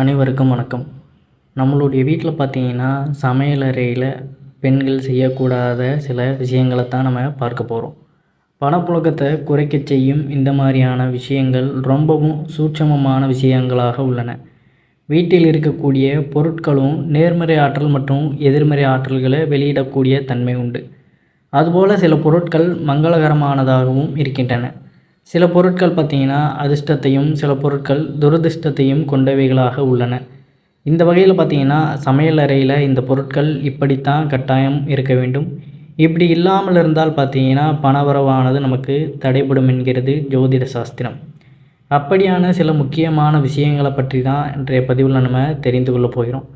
அனைவருக்கும் வணக்கம். நம்மளுடைய வீட்டில் பார்த்தீங்கன்னா சமையலறையில் பெண்கள் செய்யக்கூடாத சில விஷயங்களை தான் நம்ம பார்க்க போகிறோம் பணப்புழக்கத்தை குறைக்கச் செய்யும் இந்த மாதிரியான விஷயங்கள் ரொம்பவும் சூட்சமமான விஷயங்களாக உள்ளன. வீட்டில் இருக்கக்கூடிய பொருட்களும் நேர்மறை ஆற்றல் மற்றும் எதிர்மறை ஆற்றல்களை வெளியிடக்கூடிய தன்மை உண்டு. அதுபோல் சில பொருட்கள் மங்களகரமானதாகவும் இருக்கின்றன. சில பொருட்கள் பார்த்திங்கன்னா அதிர்ஷ்டத்தையும் சில பொருட்கள் துரதிர்ஷ்டத்தையும் கொண்டவைகளாக உள்ளன. இந்த வகையில் பார்த்திங்கன்னா சமையல் அறையில் இந்த பொருட்கள் இப்படித்தான் கட்டாயம் இருக்க வேண்டும். இப்படி இல்லாமல் இருந்தால் பார்த்தீங்கன்னா பணவரவானது நமக்கு தடைபடும் என்கிறது ஜோதிட சாஸ்திரம். அப்படியான சில முக்கியமான விஷயங்களை பற்றி தான் இன்றைய பதிவில் நம்ம தெரிந்து கொள்ள போகிறோம்.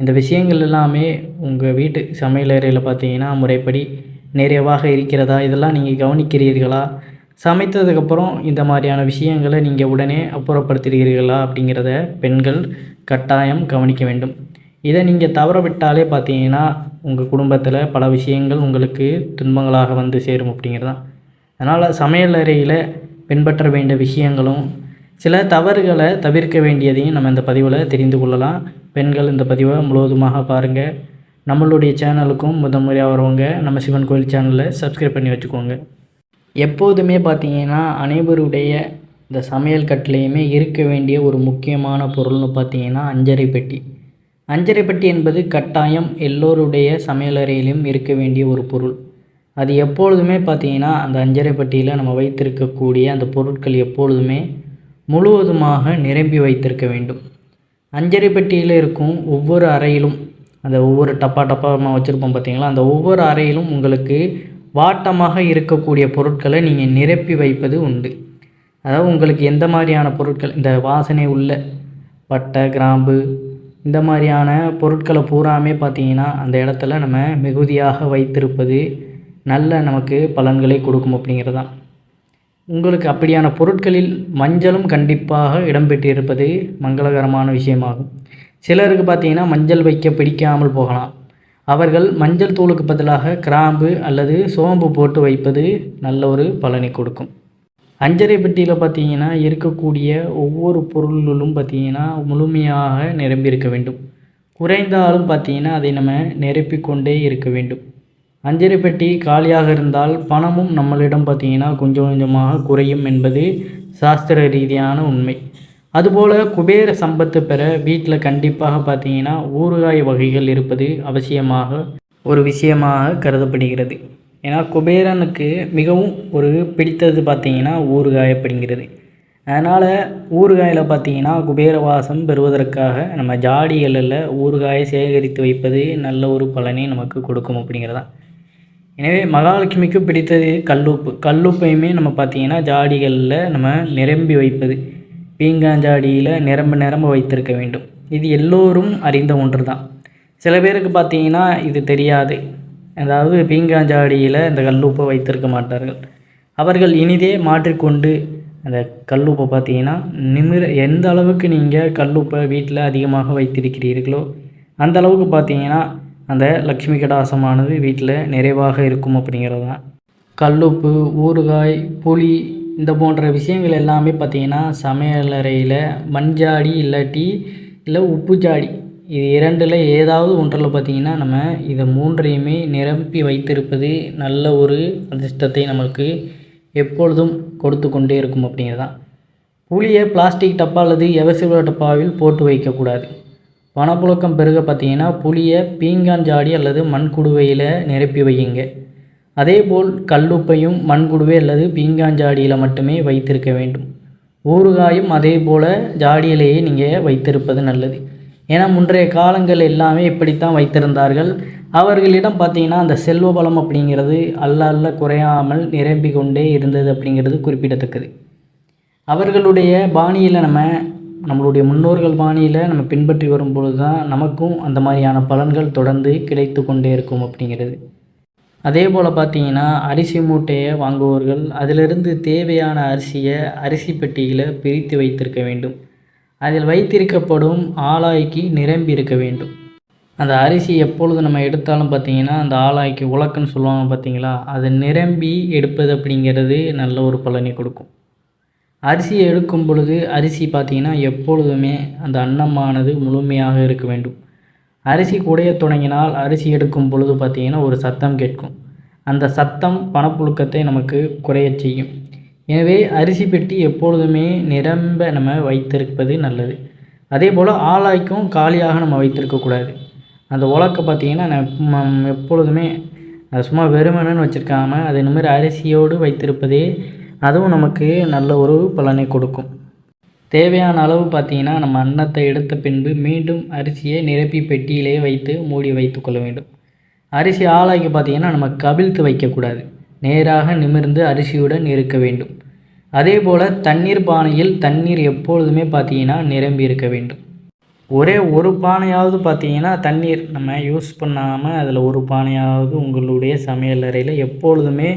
இந்த விஷயங்கள் எல்லாமே உங்கள் வீட்டு சமையலறையில் பார்த்தீங்கன்னா முறைப்படி நிறைவாக இருக்கிறதா? இதெல்லாம் நீங்கள் கவனிக்கிறீர்களா? சமைத்ததுக்கப்புறம் இந்த மாதிரியான விஷயங்களை நீங்கள் உடனே அப்புறப்படுத்துகிறீர்களா அப்படிங்கிறத பெண்கள் கட்டாயம் கவனிக்க வேண்டும். இதை நீங்கள் தவற விட்டாலே பார்த்தீங்கன்னா உங்கள் குடும்பத்தில் பல விஷயங்கள் உங்களுக்கு துன்பங்களாக வந்து சேரும் அப்படிங்கிறது தான் அதனால் சமையல் அறையில் பின்பற்ற வேண்டிய விஷயங்களும் சில தவறுகளை தவிர்க்க வேண்டியதையும் நம்ம இந்த பதிவில் தெரிந்து கொள்ளலாம். பெண்கள் இந்த பதிவை முழுவதுமாக பாருங்கள் நம்மளுடைய சேனலுக்கும் முதன்முறையாக வரவங்க. நம்ம சிவன் கோயில் சேனலில் சப்ஸ்கிரைப் பண்ணி வச்சுக்கோங்க. எப்போதுமே பார்த்தீங்கன்னா அனைவருடைய இந்த சமையல் கட்டிலையுமே இருக்க வேண்டிய ஒரு முக்கியமான பொருள்னு பார்த்தீங்கன்னா அஞ்சரை பெட்டி. அஞ்சரை பெட்டி என்பது கட்டாயம் எல்லோருடைய சமையலறையிலும் இருக்க வேண்டிய ஒரு பொருள். அது எப்பொழுதுமே பார்த்தீங்கன்னா அந்த அஞ்சரை பெட்டியில் நம்ம வைத்திருக்கக்கூடிய அந்த பொருட்கள் எப்பொழுதுமே முழுவதுமாக நிரம்பி வைத்திருக்க வேண்டும். அஞ்சரை பெட்டியில் இருக்கும் ஒவ்வொரு அறையிலும் அந்த ஒவ்வொரு டப்பா டப்பாமாக வச்சுருப்போம் பார்த்தீங்களா? அந்த ஒவ்வொரு அறையிலும் உங்களுக்கு வாட்டமாக இருக்கக்கூடிய பொருட்களை நீங்கள் நிரப்பி வைப்பது உண்டு. அதாவது உங்களுக்கு எந்த மாதிரியான பொருட்கள் இந்த வாசனை உள்ள பட்டை கிராம்பு இந்த மாதிரியான பொருட்களை பூராமே பார்த்தீங்கன்னா அந்த இடத்துல நம்ம மிகுதியாக வைத்திருப்பது நல்ல நமக்கு பலன்களை கொடுக்கும் அப்படிங்கிறது. தான் உங்களுக்கு அப்படியான பொருட்களில் மஞ்சளும் கண்டிப்பாக இடம்பெற்றிருப்பது மங்களகரமான விஷயமாகும். சிலருக்கு பார்த்தீங்கன்னா மஞ்சள் வைக்க பிடிக்காமல் போகலாம். அவர்கள் மஞ்சள் தூளுக்கு பதிலாக கிராம்பு அல்லது சோம்பு போட்டு வைப்பது நல்ல ஒரு பலனை கொடுக்கும். அஞ்சரை பெட்டியில் பார்த்தீங்கன்னா இருக்கக்கூடிய ஒவ்வொரு பொருளிலும் பார்த்தீங்கன்னா முழுமையாக நிரம்பி இருக்க வேண்டும். குறைந்தாலும் பார்த்தீங்கன்னா அதை நம்ம நிரப்பிக்கொண்டே இருக்க வேண்டும். அஞ்சரை பெட்டி காலியாக இருந்தால் பணமும் நம்மளிடம் பார்த்தீங்கன்னா கொஞ்சம் கொஞ்சமாக குறையும் என்பது சாஸ்திர ரீதியான உண்மை. அதுபோல் குபேர சம்பத்து பெற வீட்டில் கண்டிப்பாக பார்த்தீங்கன்னா ஊறுகாய் வகைகள் இருப்பது அவசியமாக ஒரு விஷயமாக கருதப்படுகிறது. ஏன்னா குபேரனுக்கு மிகவும் ஒரு பிடித்தது பார்த்தீங்கன்னா ஊறுகாய் அப்படிங்கிறது. அதனால் ஊறுகாயில் பார்த்தீங்கன்னா குபேர வாசம் பெறுவதற்காக நம்ம ஜாடிகளில் ஊறுகாயை சேகரித்து வைப்பது நல்ல ஒரு பலனை நமக்கு கொடுக்கும் அப்படிங்கிறதான் எனவே மகாலட்சுமிக்கு பிடித்தது கல்லுப்பு. கல்லுப்பையுமே நம்ம பார்த்திங்கன்னா ஜாடிகளில் நம்ம நிரம்பி வைப்பது. பீங்காஞ்சாடியில் நிரம்ப நிரம்ப வைத்திருக்க வேண்டும். இது எல்லோரும் அறிந்த ஒன்று தான் சில பேருக்கு பார்த்தீங்கன்னா இது தெரியாது. அதாவது பீங்காஞ்சாடியில் இந்த கல்லுப்பை வைத்திருக்க மாட்டார்கள். அவர்கள் இனிதே மாற்றிக்கொண்டு அந்த கல்லுப்பை பார்த்தீங்கன்னா நிமிர எந்த அளவுக்கு நீங்கள் கல்லுப்பை வீட்டில் அதிகமாக வைத்திருக்கிறீர்களோ அந்த அளவுக்கு பார்த்தீங்கன்னா அந்த லக்ஷ்மி கடாசமானது வீட்டில் நிறைவாக இருக்கும் அப்படிங்கிறது தான் கல்லுப்பு ஊறுகாய் புளி இந்த போன்ற விஷயங்கள் எல்லாமே பார்த்திங்கன்னா சமையலறையில் மண்ஜாடி இல்லாட்டி இல்லை உப்பு ஜாடி. இது இரண்டில் ஏதாவது ஒன்றில் பார்த்திங்கன்னா நம்ம இதை மூன்றையுமே நிரம்பி வைத்திருப்பது நல்ல ஒரு அதிர்ஷ்டத்தை நம்மளுக்கு எப்பொழுதும் கொடுத்து கொண்டே இருக்கும் அப்படிங்கிறது தான் புளியை பிளாஸ்டிக் டப்பா அல்லது எவசிவ டப்பாவில் போட்டு வைக்கக்கூடாது. பணப்புழக்கம் பெருக பார்த்தீங்கன்னா புளியை பீங்கான் ஜாடி அல்லது மண் குடுவையில் நிரப்பி வையுங்க. அதேபோல் கல்லுப்பையும் மண்குடுவை அல்லது பீங்கான் ஜாடியில் மட்டுமே வைத்திருக்க வேண்டும். ஊறுகாயும் அதே போல் ஜாடியிலேயே நீங்கள் வைத்திருப்பது நல்லது. ஏன்னா முன்றைய காலங்கள் எல்லாமே இப்படித்தான் வைத்திருந்தார்கள். அவர்களிடம் பார்த்தீங்கன்னா அந்த செல்வ பலம் அப்படிங்கிறது அல்ல அல்ல குறையாமல் நிரம்பி கொண்டே இருந்தது அப்படிங்கிறது குறிப்பிடத்தக்கது. அவர்களுடைய பாணியில் நம்ம நம்மளுடைய முன்னோர்கள் பாணியில் நம்ம பின்பற்றி வரும்பொழுது தான் நமக்கும் அந்த மாதிரியான பலன்கள் தொடர்ந்து கிடைத்து கொண்டே இருக்கும் அப்படிங்கிறது. அதே போல் பார்த்தீங்கன்னா அரிசி மூட்டையை வாங்குபவர்கள் அதிலிருந்து தேவையான அரிசியை அரிசி பெட்டியில் பிரித்து வைத்திருக்க வேண்டும். அதில் வைத்திருக்கப்படும் ஆளாய்க்கு நிரம்பி இருக்க வேண்டும். அந்த அரிசி எப்பொழுது நம்ம எடுத்தாலும் பார்த்தீங்கன்னா அந்த ஆளாய்க்கு உலக்குன்னு சொல்லுவாங்க பார்த்தீங்களா அது நிரம்பி எடுப்பது அப்படிங்கிறது நல்ல ஒரு பலனை கொடுக்கும். அரிசியை எடுக்கும் பொழுது அரிசி பார்த்திங்கன்னா எப்பொழுதுமே அந்த அன்னமானது முழுமையாக இருக்க வேண்டும். அரிசி குடைய தொடங்கினால் அரிசி எடுக்கும் பொழுது பார்த்திங்கன்னா ஒரு சத்தம் கேட்கும். அந்த சத்தம் பணப்புழுக்கத்தை நமக்கு குறையச் செய்யும். எனவே அரிசி பெட்டி எப்பொழுதுமே நிரம்ப நம்ம வைத்திருப்பது நல்லது. அதே போல் ஆளாய்க்கும் காலியாக நம்ம வைத்திருக்கக்கூடாது அந்த உலக்கை பார்த்திங்கன்னா நம்ம எப்பொழுதுமே அது சும்மா வெறுமனன்னு வச்சுருக்காமல் அதே மாதிரி அரிசியோடு வைத்திருப்பதே அதுவும் நமக்கு நல்ல ஒரு பலனை கொடுக்கும். தேவையான அளவு பார்த்தீங்கன்னா நம்ம அன்னத்தை எடுத்த பின்பு மீண்டும் அரிசியை நிரப்பி பெட்டியிலே வைத்து மூடி வைத்து கொள்ள வேண்டும். அரிசி ஆளாக்கி பார்த்திங்கன்னா நம்ம கவிழ்த்து வைக்கக்கூடாது. நேராக நிமிர்ந்து அரிசியுடன் இருக்க வேண்டும். அதே போல் தண்ணீர் பானையில் தண்ணீர் எப்பொழுதுமே பார்த்திங்கன்னா நிரம்பி இருக்க வேண்டும். ஒரே ஒரு பானையாவது பார்த்தீங்கன்னா தண்ணீர் நம்ம யூஸ் பண்ணாமல் அதில் ஒரு பானையாவது உங்களுடைய சமையல் அறையில் எப்பொழுதுமே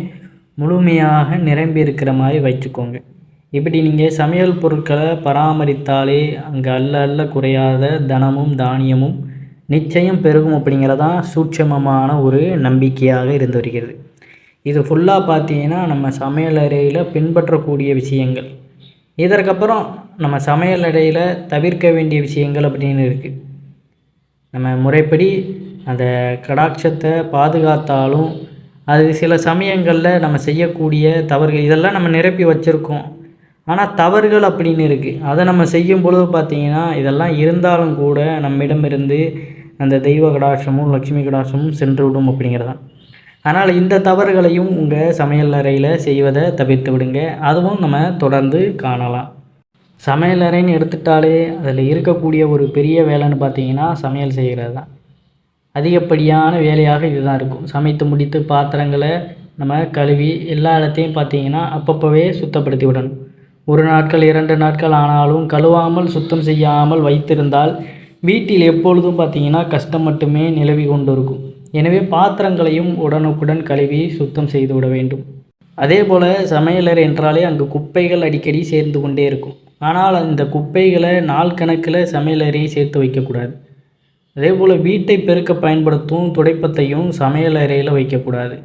முழுமையாக நிரம்பி இருக்கிற மாதிரி வச்சுக்கோங்க. இப்படி நீங்கள் சமையல் பொருட்களை பராமரித்தாலே அங்கே அல்ல அல்ல குறையாத தனமும் தானியமும் நிச்சயம் பெருகும் அப்படிங்கிறதான் சூட்சமமான ஒரு நம்பிக்கையாக இருந்து வருகிறது. இது ஃபுல்லாக பார்த்தீங்கன்னா நம்ம சமையல் அறையில் பின்பற்றக்கூடிய விஷயங்கள். இதற்கப்புறம் நம்ம சமையல் அறையில் தவிர்க்க வேண்டிய விஷயங்கள் அப்படின்னு இருக்குது நம்ம முறைப்படி அந்த கடாட்சத்தை பாதுகாத்தாலும் அது சில சமயங்களில் நம்ம செய்யக்கூடிய தவறுகள் இதெல்லாம் நம்ம நிரப்பி வச்சுருக்கோம். ஆனால் தவறுகள் அப்படின்னு இருக்குது அதை நம்ம செய்யும் பொழுது பார்த்திங்கன்னா இதெல்லாம் இருந்தாலும் கூட நம்மிடமிருந்து அந்த தெய்வ கடாட்சமும் லக்ஷ்மி கடாட்சமும் சென்று விடும் அப்படிங்கிறதான். அதனால் இந்த தவறுகளையும் உங்கள் சமையல் அறையில் செய்வதை தவிர்த்து விடுங்க. அதுவும் நம்ம தொடர்ந்து காணலாம். சமையல் அறைன்னு எடுத்துட்டாலே அதில் இருக்கக்கூடிய ஒரு பெரிய வேலைன்னு பார்த்தீங்கன்னா சமையல் செய்கிறது தான் அதிகப்படியான வேலையாக இதுதான் இருக்கும். சமைத்து முடித்து பாத்திரங்களை நம்ம கழுவி எல்லா இடத்தையும் பார்த்தீங்கன்னா அப்பப்போவே சுத்தப்படுத்தி விடணும். ஒரு நாட்கள் இரண்டு நாட்கள் ஆனாலும் கழுவாமல் சுத்தம் செய்யாமல் வைத்திருந்தால் வீட்டில் எப்பொழுதும் பார்த்தீங்கன்னா கஷ்டம் மட்டுமே நிலவி கொண்டு இருக்கும் எனவே பாத்திரங்களையும் உடனுக்குடன் கழுவி சுத்தம் செய்து விட வேண்டும். அதே போல் சமையலறை என்றாலே அங்கு குப்பைகள் அடிக்கடி சேர்ந்து கொண்டே இருக்கும். ஆனால் அந்த குப்பைகளை நாள் கணக்கில் சமையலறையை சேர்த்து வைக்கக்கூடாது. அதே போல் வீட்டை பெருக்க பயன்படுத்தும் துடைப்பத்தையும் சமையல் அறையில் வைக்கக்கூடாது.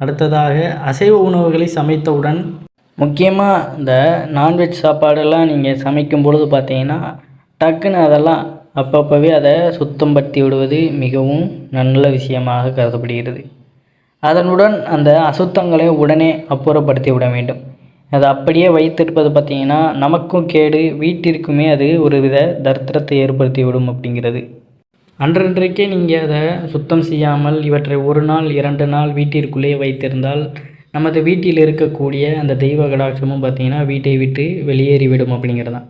அடுத்ததாக அசைவ உணவுகளை சமைத்தவுடன் முக்கியமாக இந்த நான்வெஜ் சாப்பாடெல்லாம் நீங்கள் சமைக்கும் பொழுது பார்த்தீங்கன்னா டக்குன்னு அதெல்லாம் அப்பப்போவே அதை சுத்தம் படுத்தி விடுவது மிகவும் நல்ல விஷயமாக கருதப்படுகிறது. அதனுடன் அந்த அசுத்தங்களை உடனே அப்புறப்படுத்தி விட வேண்டும். அதை அப்படியே வைத்திருப்பது பார்த்திங்கன்னா நமக்கும் கேடு வீட்டிற்குமே அது ஒரு வித தர்த்தரத்தை ஏற்படுத்தி விடும் அப்படிங்கிறது. அன்றன்றைக்கே நீங்கள் அதை சுத்தம் செய்யாமல் இவற்றை ஒரு நாள் இரண்டு நாள் வீட்டிற்குள்ளே வைத்திருந்தால் நமது வீட்டில் இருக்கக்கூடிய அந்த தெய்வ கடாட்சமும் பார்த்திங்கன்னா வீட்டை விட்டு வெளியேறிவிடும் அப்படிங்கிறது தான்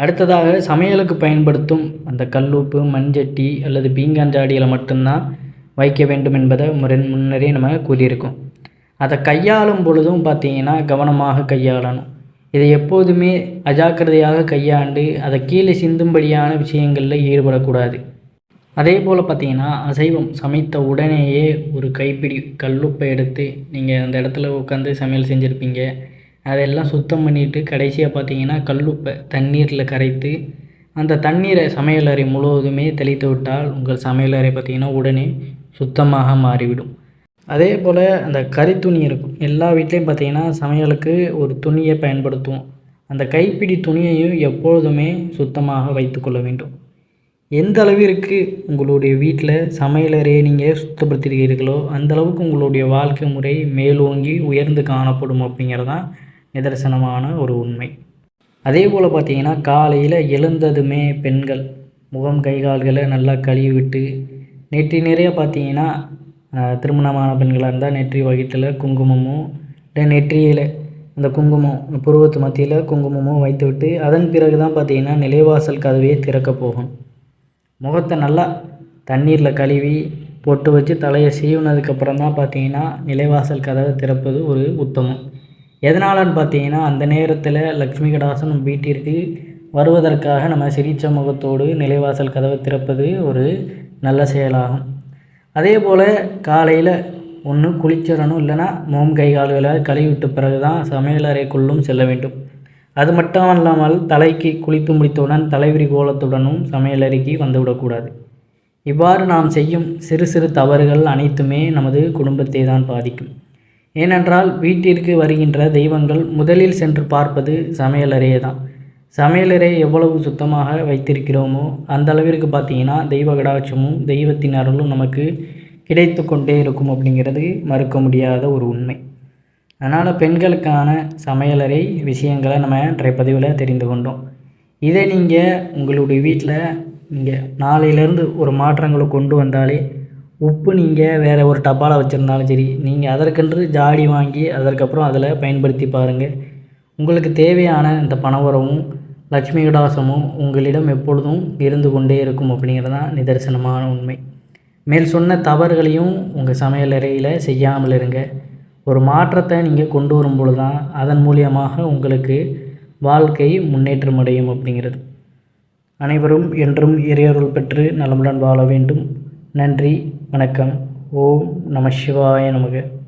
அடுத்ததாக சமையலுக்கு பயன்படுத்தும் அந்த கல்லுப்பு மண்சட்டி அல்லது பீங்கான் ஜாடியில் மட்டும்தான் வைக்க வேண்டும் என்பதை முறை முன்னரே நம்ம கூறியிருக்கோம். அதை கையாளும் பொழுதும் பார்த்திங்கன்னா கவனமாக கையாளணும். இதை எப்போதுமே அஜாக்கிரதையாக கையாண்டு அதை கீழே சிந்தும்படியான விஷயங்களில் ஈடுபடக்கூடாது. அதே போல் பார்த்தீங்கன்னா அசைவம் சமைத்த உடனேயே ஒரு கைப்பிடி கல்லுப்பை எடுத்து நீங்கள் அந்த இடத்துல உட்காந்து சமையல் செஞ்சுருப்பீங்க. அதெல்லாம் சுத்தம் பண்ணிவிட்டு கடைசியாக பார்த்தீங்கன்னா கல்லுப்பை தண்ணீரில் கரைத்து அந்த தண்ணீரை சமையலறை முழுவதுமே தெளித்து விட்டால் உங்கள் சமையலறை பார்த்திங்கன்னா உடனே சுத்தமாக மாறிவிடும். அதே போல் அந்த கறித்துணி இருக்கும். எல்லா வீட்லேயும் பார்த்திங்கன்னா சமையலுக்கு ஒரு துணியை பயன்படுத்துவோம். அந்த கைப்பிடி துணியையும் எப்பொழுதுமே சுத்தமாக வைத்துக்கொள்ள வேண்டும். எந்த அளவிற்கு உங்களுடைய வீட்டில் சமையலறையை நீங்கள் சுத்தப்படுத்திருக்கிறீர்களோ அந்த அளவுக்கு உங்களுடைய வாழ்க்கை முறை மேலோங்கி உயர்ந்து காணப்படும் அப்படிங்கிறதான் நிதர்சனமான ஒரு உண்மை. அதே போல் பார்த்தீங்கன்னா காலையில் எழுந்ததுமே பெண்கள் முகம் கை கால்களை நல்லா கழுவி விட்டு நெற்றி நிறைய பார்த்தீங்கன்னா திருமணமான பெண்களாக இருந்தால் நெற்றி வகிட்டில் குங்குமமும் இல்லை நெற்றியில் அந்த குங்குமம் புருவத்து மத்தியில் குங்குமமும் வைத்து விட்டு அதன் பிறகு தான் பார்த்தீங்கன்னா நிலைவாசல் கதவையே திறக்க போகும். முகத்தை நல்லா தண்ணீரில் கழுவி பொட்டு வச்சு தலையை சீவுனதுக்கப்புறம் தான் பார்த்தீங்கன்னா நிலைவாசல் கதவை திறப்பது ஒரு உத்தமம். எதனாலன்னு பார்த்தீங்கன்னா அந்த நேரத்தில் லக்ஷ்மி கடாசன் வீட்டிற்கு வருவதற்காக நம்ம சிரிச்ச முகத்தோடு நிலைவாசல் கதவை திறப்பது ஒரு நல்ல செயலாகும். அதே போல் காலையில் ஒன்று குளிச்சிடணும் இல்லைனா மோம் கை கால்களை கழுவிவிட்ட பிறகு தான் சமையலறைக்குள்ளும் செல்ல வேண்டும். அது மட்டும் இல்லாமல் தலைக்கு குளித்து முடித்தவுடன் தலைவிரி கோலத்துடனும் சமையலறைக்கு வந்துவிடக்கூடாது. இவ்வாறு நாம் செய்யும் சிறு சிறு தவறுகள் அனைத்துமே நமது குடும்பத்தை தான் பாதிக்கும். ஏனென்றால் வீட்டிற்கு வருகின்ற தெய்வங்கள் முதலில் சென்று பார்ப்பது சமையலறையே தான். சமையலறை எவ்வளவு சுத்தமாக வைத்திருக்கிறோமோ அந்த அளவிற்கு பார்த்தீங்கன்னா தெய்வ கடாட்சமும் தெய்வத்தின் அருளும் நமக்கு கிடைத்து கொண்டே இருக்கும் அப்படிங்கிறது மறுக்க முடியாத ஒரு உண்மை. அதனால் பெண்களுக்கான சமையலறை விஷயங்களை நம்ம இன்றைய பதிவில் தெரிந்து கொண்டோம். இதை நீங்கள் உங்களுடைய வீட்டில் நீங்கள் நாளையிலேருந்து ஒரு மாற்றங்களை கொண்டு வந்தாலே உப்பு நீங்கள் வேறு ஒரு டப்பாவில் வச்சுருந்தாலும் சரி நீங்கள் அதற்கென்று ஜாடி வாங்கி அதற்கப்புறம் அதில் பயன்படுத்தி பாருங்கள் உங்களுக்கு தேவையான இந்த பணவரமும் லட்சுமி கடாசமும் உங்களிடம் எப்பொழுதும் இருந்து கொண்டே இருக்கும் அப்படிங்கிறது தான் நிதர்சனமான உண்மை. மேல் சொன்ன தவறுகளையும் உங்கள் சமையலறையில் செய்யாமல் இருங்க. ஒரு மாற்றத்தை நீங்கள் கொண்டு வரும்பொழுது தான் அதன் மூலியமாக உங்களுக்கு வாழ்க்கை முன்னேற்றம் அடையும் அப்படிங்கிறது. அனைவரும் என்றும் இறையருள் பெற்று நலமுடன் வாழ வேண்டும். நன்றி வணக்கம். ஓம் நம சிவாய நமக.